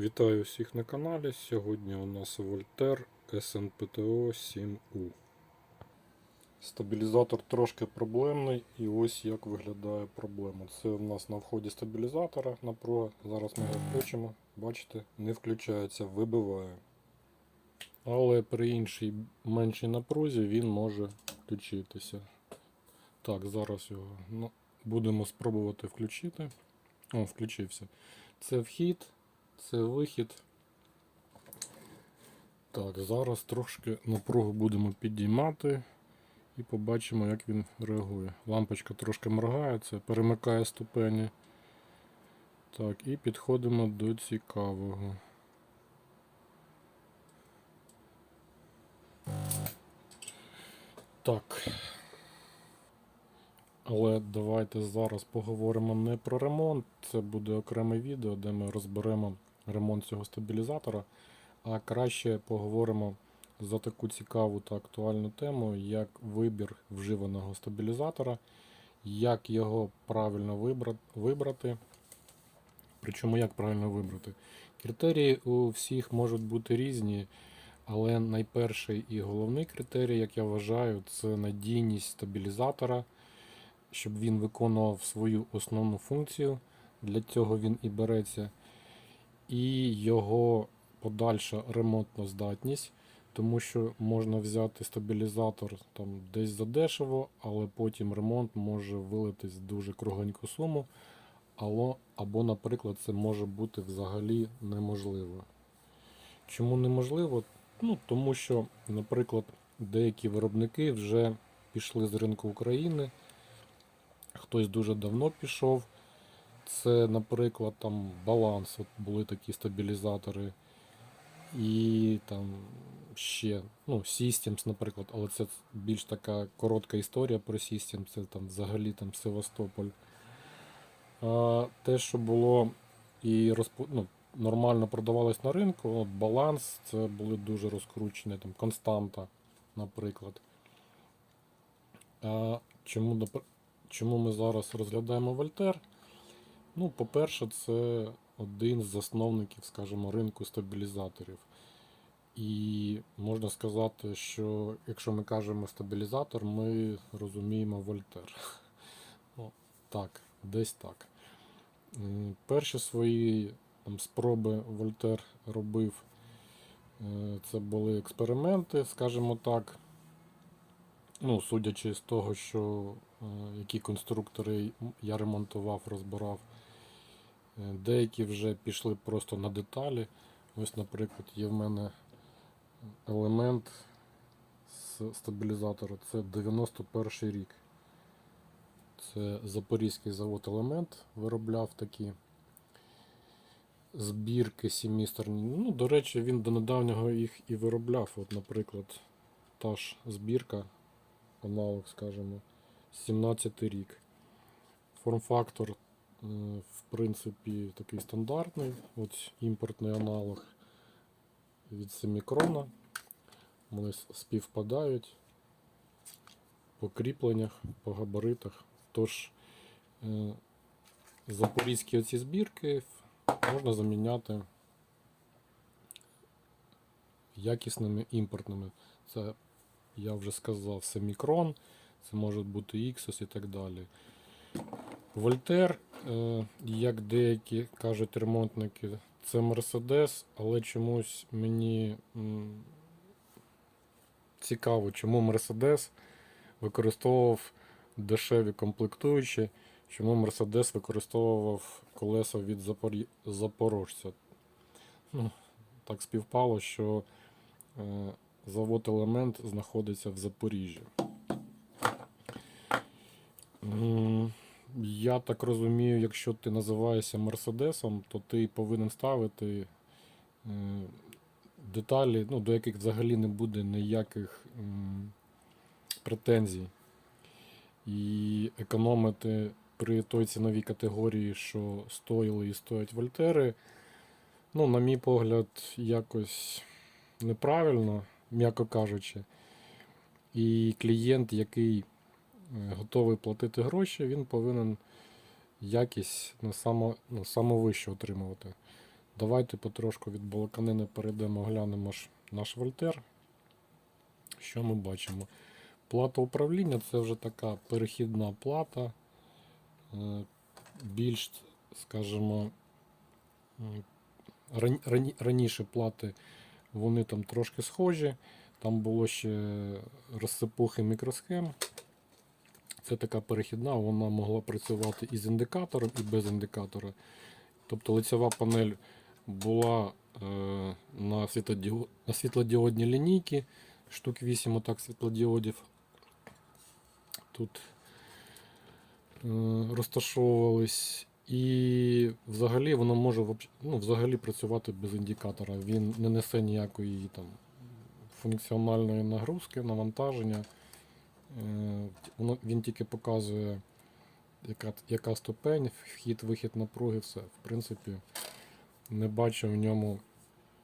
Вітаю всіх на каналі. Сьогодні у нас Вольтер SNPTO 7U. Стабілізатор трошки проблемний і ось як виглядає проблема. Це у нас на вході стабілізатора напруга. Зараз ми його включимо. Бачите, не включається, вибиває. Але при іншій меншій напрузі він може включитися. Так, зараз його ну, будемо спробувати включити. О, включився. Це вхід, це вихід. Так, зараз трошки напругу будемо підіймати і побачимо, як він реагує. Лампочка трошки моргає, це перемикає ступені. Так, і підходимо до цікавого. Так. Але давайте зараз поговоримо не про ремонт. Це буде окреме відео, де ми розберемо ремонт цього стабілізатора. А краще поговоримо за таку цікаву та актуальну тему, як вибір вживаного стабілізатора, як його правильно вибрати. Причому як правильно вибрати? Критерії у всіх можуть бути різні, але найперший і головний критерій, як я вважаю, це надійність стабілізатора щоб він виконував свою основну функцію. Для цього він і береться. І його подальша ремонтна здатність, тому що можна взяти стабілізатор там десь задешево, але потім ремонт може вилитись дуже кругленьку суму. Або, або, наприклад, це може бути взагалі неможливо. Чому неможливо? Ну, тому що, наприклад, деякі виробники вже пішли з ринку України хтось дуже давно пішов. Це, наприклад, там баланс, от були такі стабілізатори. І там ще, ну, Systems, наприклад, але це більш така коротка історія про Systems, це там взагалі там Севастополь. А те, що було і розпу... ну, нормально продавалось на ринку, от баланс, це були дуже розкручені, там константа, наприклад. А чому, Чому ми зараз розглядаємо Вольтер? Ну, по-перше, це один з засновників, скажімо, ринку стабілізаторів. І можна сказати, що якщо ми кажемо стабілізатор, ми розуміємо Вольтер. Ну, так, десь так. Перші свої там, спроби Вольтер робив. е, Це були експерименти, скажімо так. Ну, судячи з того, що е, які конструктори я ремонтував, розбирав, деякі вже пішли просто на деталі. Ось, наприклад, є в мене елемент з стабілізатора. Це 91 рік. Це Запорізький завод елемент виробляв такі збірки сімісторні. Ну, до речі, він до недавнього їх і виробляв. От, наприклад, та ж збірка аналог, скажімо, 17 рік. Форм-фактор, е, в принципі, такий стандартний. Ось імпортний аналог від семікрона. Вони співпадають по кріпленнях, по габаритах. Тож е, запорізькі оці збірки можна заміняти якісними імпортними. Це я вже сказав, це це може бути Ixos і так далі. Вольтер, е, як деякі кажуть ремонтники, це Mercedes, але чомусь мені цікаво, чому Mercedes використовував дешеві комплектуючі, чому Mercedes використовував колеса від Запорі- Запорожця. Ну, так співпало, що е, завод Елемент знаходиться в Запоріжжі. Я так розумію, якщо ти називаєшся Мерседесом, то ти повинен ставити е, деталі, ну, до яких взагалі не буде ніяких претензій. І економити при той ціновій категорії, що стоїли і стоять вольтери, ну, на мій погляд, якось неправильно, м'яко кажучи. І клієнт, який готовий платити гроші, він повинен якість ну, само, ну, самовище отримувати. Давайте потрошку від балаканини перейдемо, глянемо наш вольтер. Що ми бачимо? Плата управління це вже така перехідна плата. Е, Більш, скажімо, раніше плати вони там трошки схожі. Там було ще розсипухи мікросхем. Це така перехідна, вона могла працювати і з індикатором, і без індикатора. Тобто лицева панель була е, на, світлодіо... на світлодіодній лінійці, штук 8 отак світлодіодів. Тут е, розташовувались. І взагалі воно може ну, взагалі працювати без індикатора. Він не несе ніякої там функціональної нагрузки, навантаження. Він тільки показує, яка, яка ступень, вхід-вихід напруги, все. В принципі, не бачу в ньому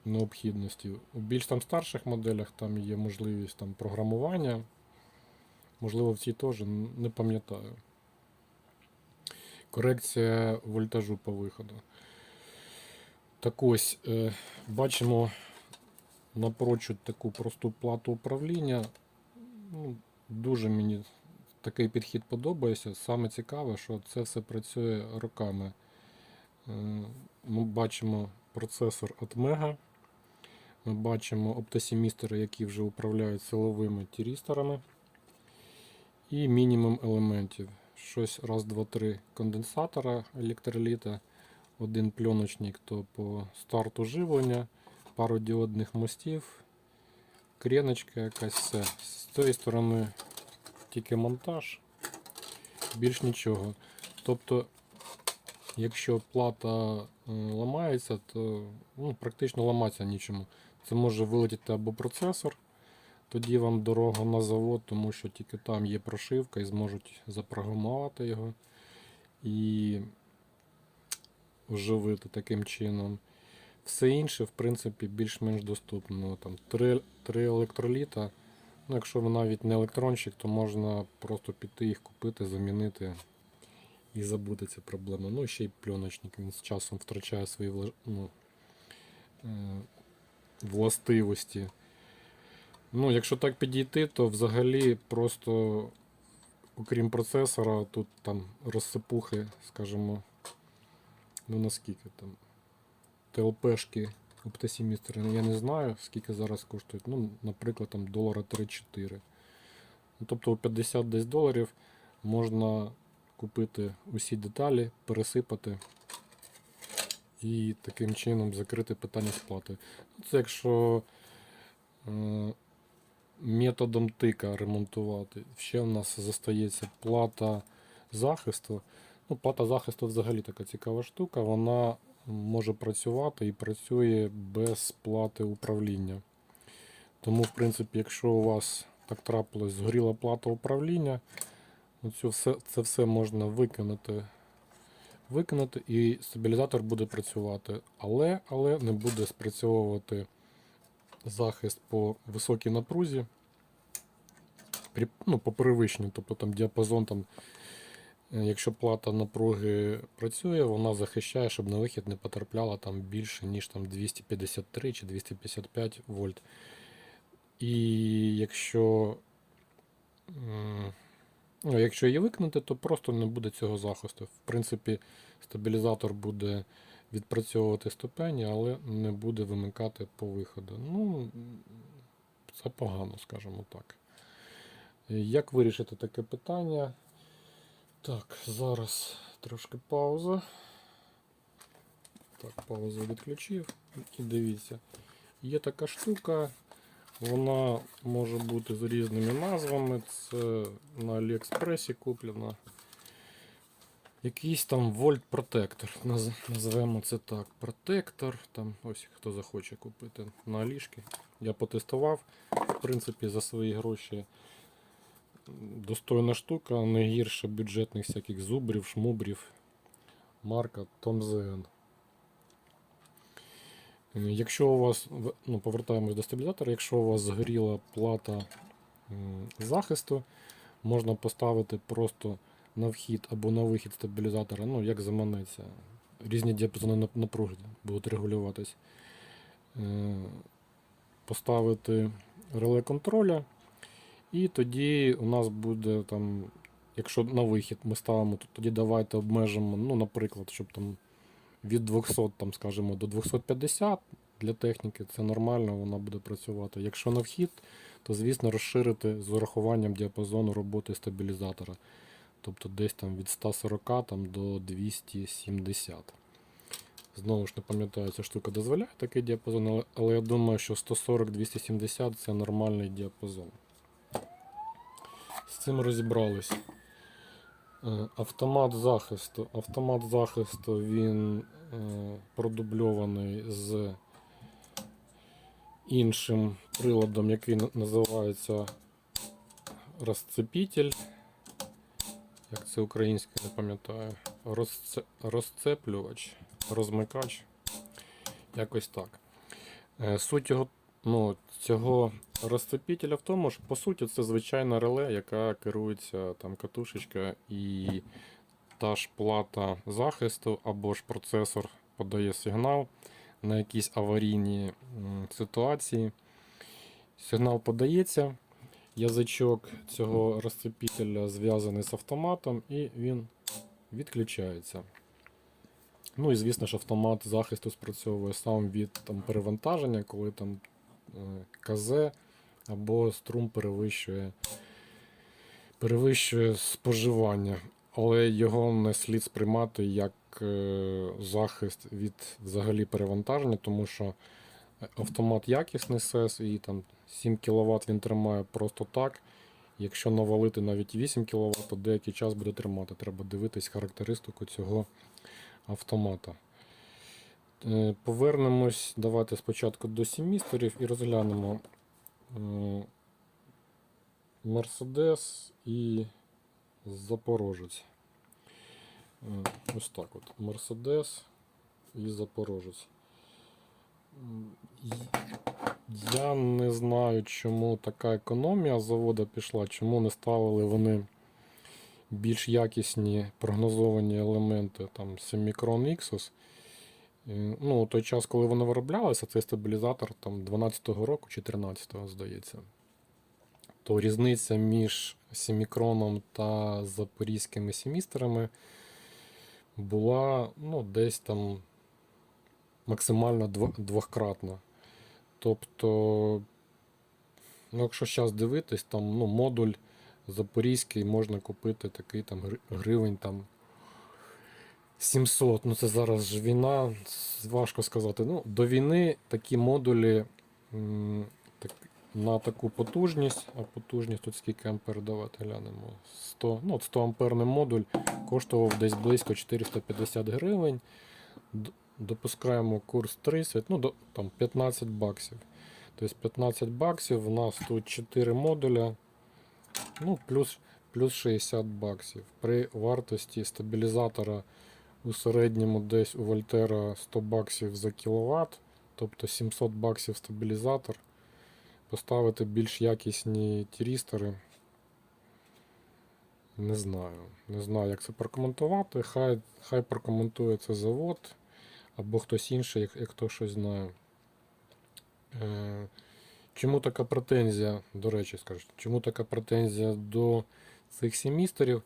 необхідності. У більш там старших моделях там є можливість там, програмування. Можливо, в цій теж не пам'ятаю. Корекція вольтажу по виходу. Так ось, е, бачимо напрочуд таку просту плату управління. Ну, дуже мені такий підхід подобається. Саме цікаве, що це все працює роками. Е, Ми бачимо процесор Atmega. Ми бачимо оптосімістери, які вже управляють силовими тірісторами. І мінімум елементів. Щось раз, два, три конденсатора електроліта, один пленочник то по старту живлення, пару діодних мостів, креночка якась. З цієї сторони тільки монтаж, більш нічого. Тобто, якщо плата е, ламається, то ну, практично ламатися нічому. Це може вилетіти або процесор, тоді вам дорога на завод, тому що тільки там є прошивка і зможуть запрограмувати його і оживити таким чином. Все інше, в принципі, більш-менш доступно. Ну, Там, три, три електроліта. Ну, якщо ви навіть не електронщик, то можна просто піти їх купити, замінити і забути ці проблеми. Ну, ще й пленочник, він з часом втрачає свої ну, е, властивості. Ну, якщо так підійти, то взагалі просто, окрім процесора, тут там розсипухи, скажімо, ну наскільки там. ТЛПшки оптосімістери, я не знаю, скільки зараз коштують. Ну, наприклад, там долара 3-4. Ну, тобто у 50 десь доларів можна купити усі деталі, пересипати і таким чином закрити питання сплати. Це якщо е, методом тика ремонтувати. Ще в нас застається плата захисту. Ну, плата захисту взагалі така цікава штука. Вона може працювати і працює без плати управління. Тому, в принципі, якщо у вас так трапилось, згоріла плата управління, оцю все, це все можна викинути, викинути і стабілізатор буде працювати. Але, але не буде спрацьовувати захист по високій напрузі, при, ну, по перевищенню, тобто там діапазон там Якщо плата напруги працює, вона захищає, щоб на вихід не потрапляла там більше, ніж там 253 чи 255 вольт. І якщо, ну, якщо її викинути, то просто не буде цього захисту. В принципі, стабілізатор буде відпрацьовувати ступені, але не буде вимикати по виходу. Ну, це погано, скажімо так. Е, Як вирішити таке питання? Так, зараз трошки пауза. Так, паузу відключив. І дивіться. Є така штука, вона може бути з різними назвами. Це на Аліекспресі куплена. Якийсь там вольт протектор. Наз- Називаємо це так. Протектор. Там ось хто захоче купити на Алішки. Я потестував. В принципі, за свої гроші достойна штука, не гірше бюджетних всяких зубрів, шмубрів, марка Tom. Е, Якщо у вас, ну, повертаємось до стабілізатора, якщо у вас згоріла плата захисту, можна поставити просто на вхід або на вихід стабілізатора, ну, як заманеться. різні діапазони нап- напруги будуть регулюватись. Е, Поставити реле контроля, і тоді у нас буде там, якщо на вихід ми ставимо, то тоді давайте обмежимо, ну, наприклад, щоб там від 200, там, скажімо, до 250 для техніки це нормально, вона буде працювати. Якщо на вхід, то звісно розширити з урахуванням діапазону роботи стабілізатора. Тобто десь там від 140 там, до 270. Знову ж не пам'ятаю, ця штука дозволяє такий діапазон, але, я думаю, що 140-270 це нормальний діапазон. З цим розібрались. Е, Автомат захисту. Автомат захисту він е, продубльований з іншим приладом, який називається розцепитель. Як це українське, не пам'ятаю. Розце... Розцеплювач, розмикач. Якось так. Е, Суть його, ну, цього розцепителя в тому, що по суті це звичайна реле, яка керується там катушечка і та ж плата захисту або ж процесор подає сигнал на якісь аварійні ситуації. Сигнал подається, язичок цього розцепителя зв'язаний з автоматом, і він відключається. Ну і звісно ж автомат захисту спрацьовує сам від там, перевантаження, коли там е, КЗ або струм перевищує, перевищує споживання, але його не слід сприймати як е, захист від взагалі перевантаження, тому що автомат якісний СЕС і там 7 кВт він тримає просто так. Якщо навалити навіть 8 кВт, то деякий час буде тримати. Треба дивитись характеристику цього автомата. Е, Повернемось, давайте спочатку до семісторів і розглянемо Мерседес і Запорожець. Е, Ось так от. Мерседес і Запорожець. Я не знаю, чому така економія завода пішла, чому не ставили вони більш якісні прогнозовані елементи, там Semicron Xus. Ну, у той час, коли вони вироблялися, цей стабілізатор там 12-го року чи 13-го, здається. То різниця між Семікроном та запорізькими семістерами була ну, десь там максимально дво- двократна. Тобто, ну, якщо зараз дивитись, там ну, модуль запорізький можна купити такий там гривень там 700. Ну це зараз ж війна, важко сказати. Ну, до війни такі модулі так, на таку потужність, а потужність тут скільки ампер давати глянемо. 100, ну, 100 амперний модуль коштував десь близько 450 гривень. Допускаємо курс 30, ну до, там 15 баксів. Тобто 15 баксів, у нас тут 4 модуля, ну, плюс, плюс 60 баксів. При вартості стабілізатора у середньому десь у Вольтера 100 баксів за кіловат, тобто 700 баксів стабілізатор. Поставити більш якісні тірістори. Не знаю. Не знаю, як це прокоментувати. Хай, хай прокоментує це завод або хтось інший, як, як хто щось знає. Е, чому така претензія, до речі, скажу, чому така претензія до цих семісторів?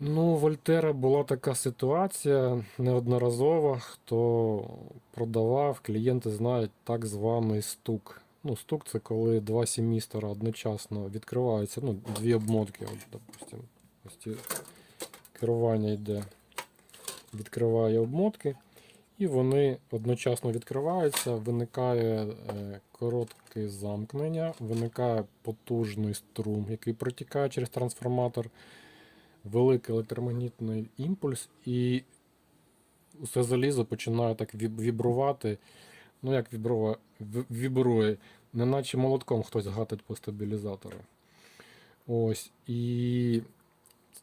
Ну, Вольтера була така ситуація неодноразова, хто продавав, клієнти знають так званий стук. Ну, стук це коли два семістора одночасно відкриваються, ну, дві обмотки, от, допустим, ось ці керування йде, відкриває обмотки, і вони одночасно відкриваються, виникає е, коротке замкнення, виникає потужний струм, який протікає через трансформатор великий електромагнітний імпульс, і усе залізо починає так вібрувати. Ну, як вібрує, вібрує, неначе молотком хтось гатить по стабілізатору. Ось. І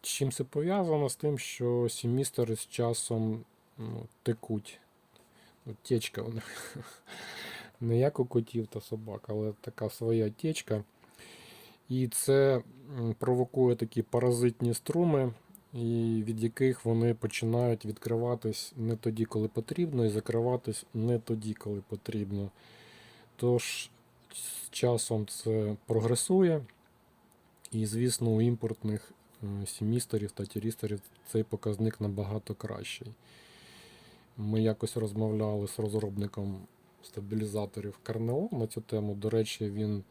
чим це пов'язано? З тим, що семістери з часом ну, текуть. Ну, Течка у них. Не як у котів та собак, але така своя течка. І це провокує такі паразитні струми, і від яких вони починають відкриватись не тоді, коли потрібно, і закриватись не тоді, коли потрібно. Тож з часом це прогресує. І, звісно, у імпортних е, сімістерів та тірістерів цей показник набагато кращий. Ми якось розмовляли з розробником стабілізаторів Карнео на цю тему. До речі, він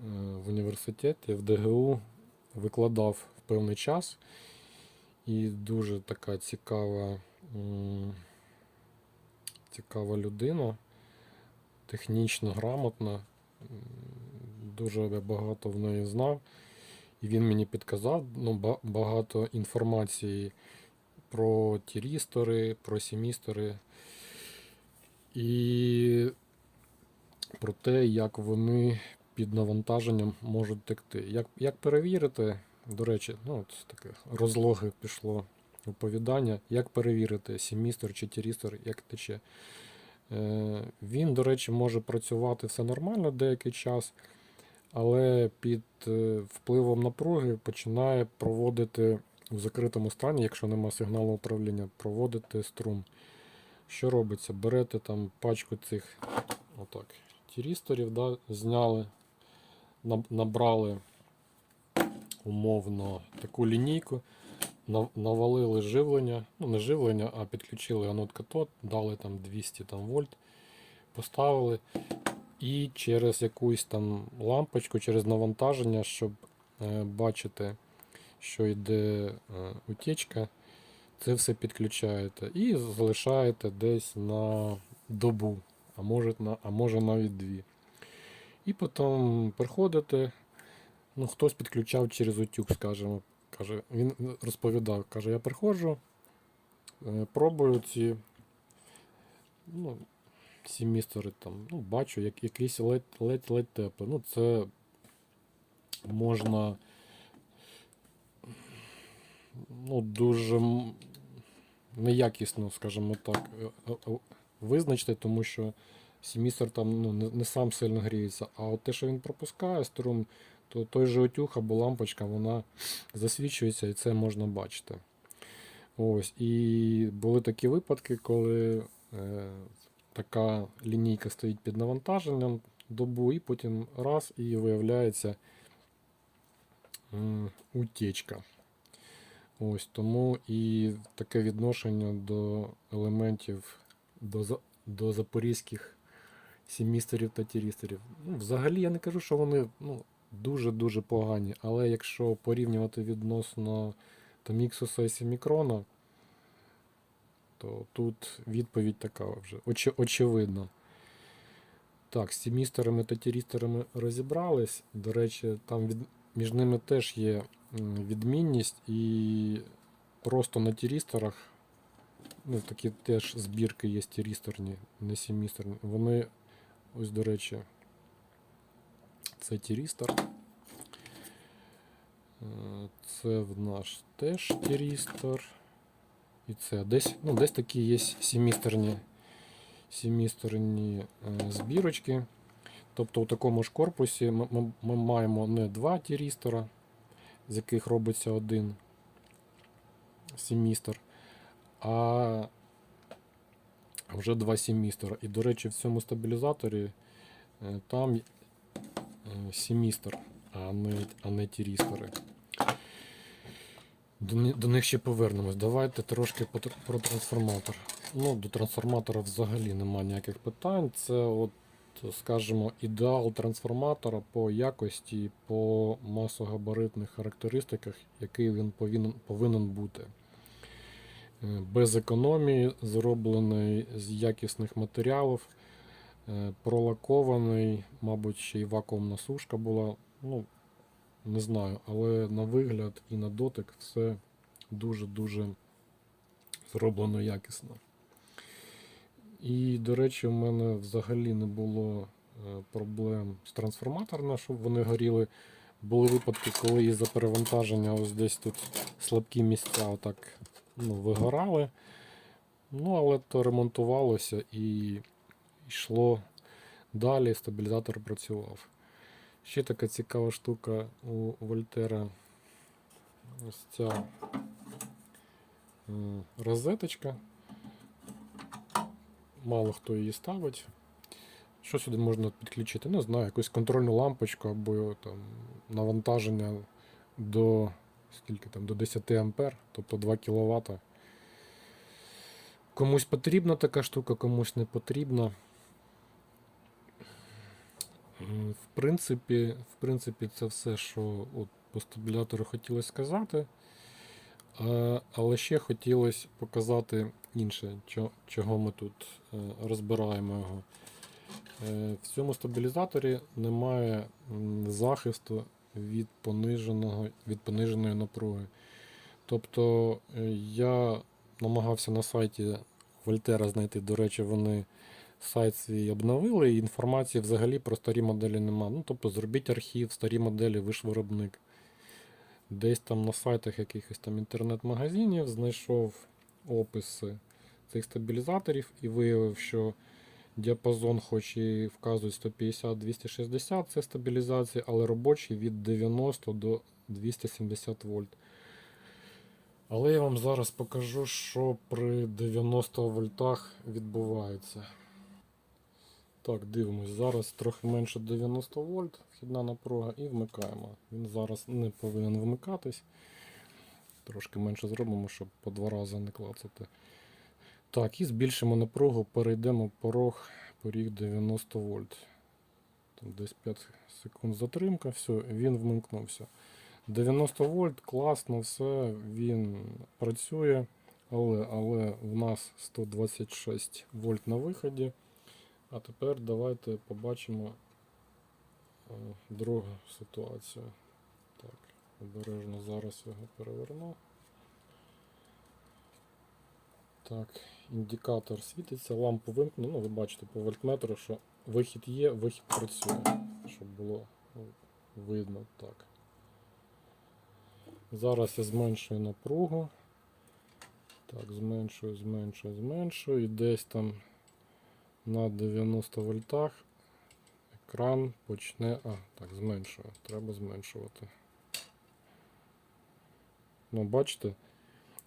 е, в університеті, в ДГУ викладав в певний час. І дуже така цікава, цікава людина, технічно грамотна. Дуже багато в неї знав. І він мені підказав ну, багато інформації про тірістори, про сімістори і про те, як вони під навантаженням можуть текти. Як, як перевірити, до речі, ну, от таке розлоги пішло оповідання, як перевірити сімістер чи тірістор, як тече. Е, він, до речі, може працювати все нормально деякий час, але під е, впливом напруги починає проводити в закритому стані, якщо нема сигналу управління, проводити струм. Що робиться? Берете там пачку цих отак, тірісторів, да, зняли, набрали умовно таку лінійку, навалили живлення, ну не живлення, а підключили анод катод, дали там 200 там, вольт, поставили і через якусь там лампочку, через навантаження, щоб е, бачити, що йде е, утечка, це все підключаєте і залишаєте десь на добу, а може, а може навіть дві. І потім приходите, ну хтось підключав через утюг, скажімо. Каже, він розповідав, каже, я приходжу, е, пробую ці ну, сімістори там, ну, бачу, як якийсь ледь, ледь, ледь тепло. Ну, це можна ну, дуже неякісно, скажімо так, е, е, визначити, тому що сімістер там ну, не, не сам сильно гріється. А от те, що він пропускає струм, то той же утюг або лампочка, вона засвічується і це можна бачити. Ось. І були такі випадки, коли е, така лінійка стоїть під навантаженням добу, і потім раз і виявляється м, утечка. Ось тому і таке відношення до елементів до, до запорізьких сімістерів та тірістерів. Ну, взагалі я не кажу, що вони ну, дуже-дуже погані, але якщо порівнювати відносно там і Сімікрона, то тут відповідь така вже очі, очевидна. Так, з сімістерами та тірістерами розібрались. До речі, там від, між ними теж є відмінність, і просто на тірісторах, ну, такі теж збірки є тірісторні, не сімісторні. Вони, ось, до речі, це тірістор. Е, Це в наш теж тірістор. І це десь, ну, десь такі є сімісторні, сімісторні е, збірочки. Тобто у такому ж корпусі ми, ми, ми маємо не два тірістора, з яких робиться один сімістор, а вже два сімістора. І, до речі, в цьому стабілізаторі е, там е, сімістор, а не, а не тірістори. До, до них ще повернемось. Давайте трошки про трансформатор. Ну, до трансформатора взагалі немає ніяких питань. Це, от, скажімо, ідеал трансформатора по якості, по масогабаритних характеристиках, який він повинен, повинен бути. Е, Без економії, зроблений з якісних матеріалів, е, пролакований, мабуть, ще й вакуумна сушка була. Ну, не знаю, але на вигляд і на дотик все дуже-дуже зроблено якісно. І, до речі, у мене взагалі не було е, проблем з трансформаторами, щоб вони горіли. Були випадки, коли із-за перевантаження ось десь тут слабкі місця отак ну, вигорали. Ну, але то ремонтувалося і йшло далі, стабілізатор працював. Ще така цікава штука у Вольтера. Ось ця розеточка. Мало хто її ставить. Що сюди можна підключити? Не знаю, якусь контрольну лампочку або там, навантаження до скільки там, до 10 ампер, тобто 2 кВт. Комусь потрібна така штука, комусь не потрібна. В принципі, в принципі, це все, що от по стабілятору хотілося сказати. Але ще хотілося показати інше, чого ми тут е, розбираємо його. Е, В цьому стабілізаторі немає захисту від, пониженого, від пониженої напруги. Тобто е, я намагався на сайті Вольтера знайти, до речі, вони сайт свій обновили, і інформації взагалі про старі моделі нема. Ну, тобто зробіть архів, старі моделі, ви ж виробник. Десь там на сайтах якихось там інтернет-магазинів знайшов описи цих стабілізаторів і виявив, що діапазон, хоч і вказує 150-260, це стабілізація, але робочий від 90 до 270 вольт. Але я вам зараз покажу, що при 90 вольтах відбувається. Так, дивимось. Зараз трохи менше 90 вольт, вхідна напруга, і вмикаємо. Він зараз не повинен вмикатись. Трошки менше зробимо, щоб по два рази не клацати. Так, і збільшимо напругу, перейдемо порог, поріг 90 вольт. Там десь 5 секунд затримка, все, він вмикнувся. 90 вольт, класно, все, він працює, але, але в нас 126 вольт на виході. А тепер давайте побачимо е, другу ситуацію. Так, обережно зараз його переверну. Так, індикатор світиться, лампу вимкну. Ну, ви бачите по вольтметру, що вихід є, вихід працює, щоб було видно так. Зараз я зменшую напругу. Так, зменшую, зменшую, зменшую. І десь там на 90 вольтах екран почне. А, так, зменшую. Треба зменшувати. Ну, бачите,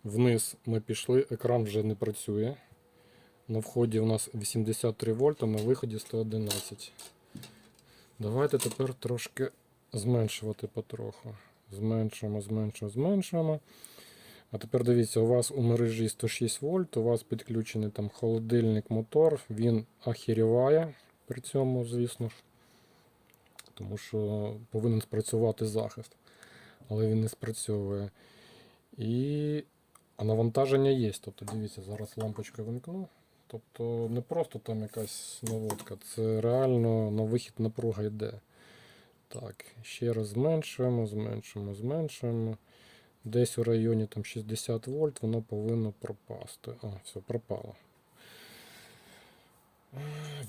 вниз ми пішли, екран вже не працює. На вході у нас 83 вольта, на виході 111. Давайте тепер трошки зменшувати потроху. Зменшуємо, зменшуємо, зменшуємо. А тепер дивіться, у вас у мережі 106 вольт, у вас підключений там холодильник, мотор, він ахіріває при цьому, звісно ж. Тому що повинен спрацювати захист. Але він не спрацьовує. І... А навантаження є. Тобто, дивіться, зараз лампочку вимкну. Тобто не просто там якась наводка, це реально на вихід напруга йде. Так, ще раз зменшуємо, зменшуємо, зменшуємо. Десь у районі там 60 вольт воно повинно пропасти. А, все, пропало.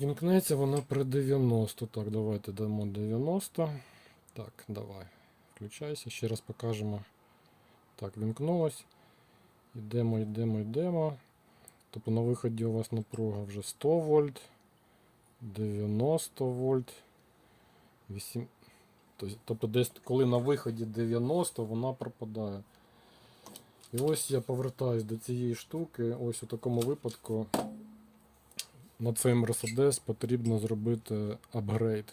Вімкнеться воно при 90. Так, давайте дамо 90. Так, давай. Включайся, ще раз покажемо. Так, вімкнулось. Йдемо, йдемо, йдемо. Тобто на виході у вас напруга вже 100 вольт, 90 вольт, 8. Тобто- десь коли на виході 90, вона пропадає. І ось я повертаюсь до цієї штуки. Ось у такому випадку на цей Mercedes потрібно зробити апгрейд.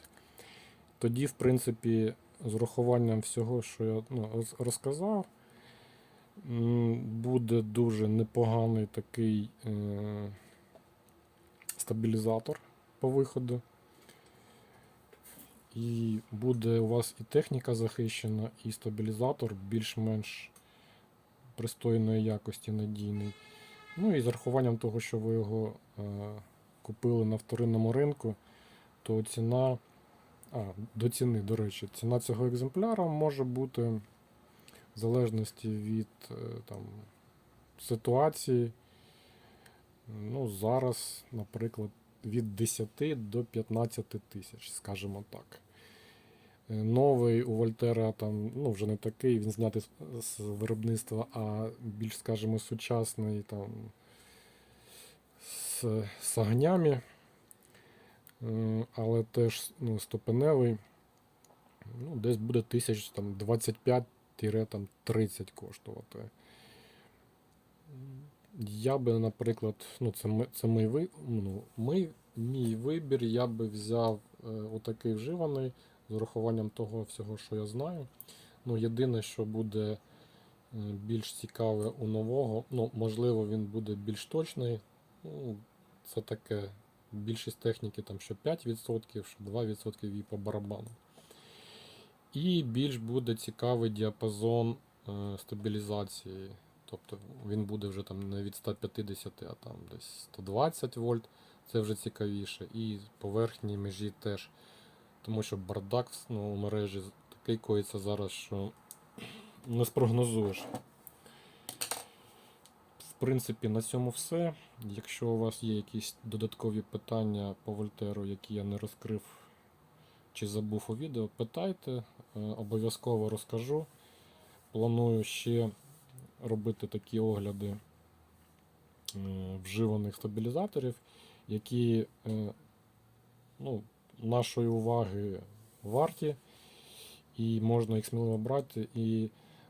Тоді, в принципі, з урахуванням всього, що я ну, розказав, буде дуже непоганий такий е- стабілізатор по виходу. І буде у вас і техніка захищена, і стабілізатор більш-менш пристойної якості надійний. Ну і з рахуванням того, що ви його е, купили на вторинному ринку, то ціна. А, до ціни, до речі, ціна цього екземпляра може бути в залежності від е, там, ситуації. Ну, зараз, наприклад, від 10 до 15 тисяч, скажімо так. Е, Новий у Вольтера там, ну, вже не такий, він знятий з- виробництва, а більш, скажімо, сучасний там з, з огнями, Е, але теж ну, стопеневий. Ну, десь буде тисяч там 25-30 коштувати. Я би, наприклад, ну це, це мій, ну, ми, мій вибір, я би взяв е, отакий вживаний з урахуванням того всього, що я знаю. Ну, єдине, що буде е, більш цікаве у нового, ну, можливо, він буде більш точний. Ну, це таке. Більшість техніки там що 5%, що 2% і по барабану. І більш буде цікавий діапазон е, стабілізації. Тобто він буде вже там не від 150, а там десь 120 вольт. Це вже цікавіше. І по верхній межі теж. тому що бардак ну, у мережі такий коїться зараз, що не спрогнозуєш. В принципі, на цьому все. Якщо у вас є якісь додаткові питання по Вольтеру, які я не розкрив чи забув у відео, питайте, е, обов'язково розкажу. Планую ще робити такі огляди е, вживаних стабілізаторів, які е, ну, нашої уваги варті, і можна їх сміливо брати, і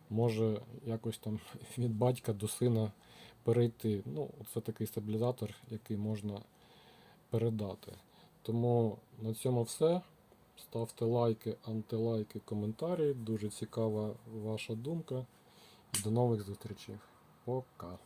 може якось там від батька до сина перейти. Ну, це такий стабілізатор, який можна передати. Тому на цьому все. Ставте лайки, антилайки, коментарі. Дуже цікава ваша думка. До нових зустрічей. Пока.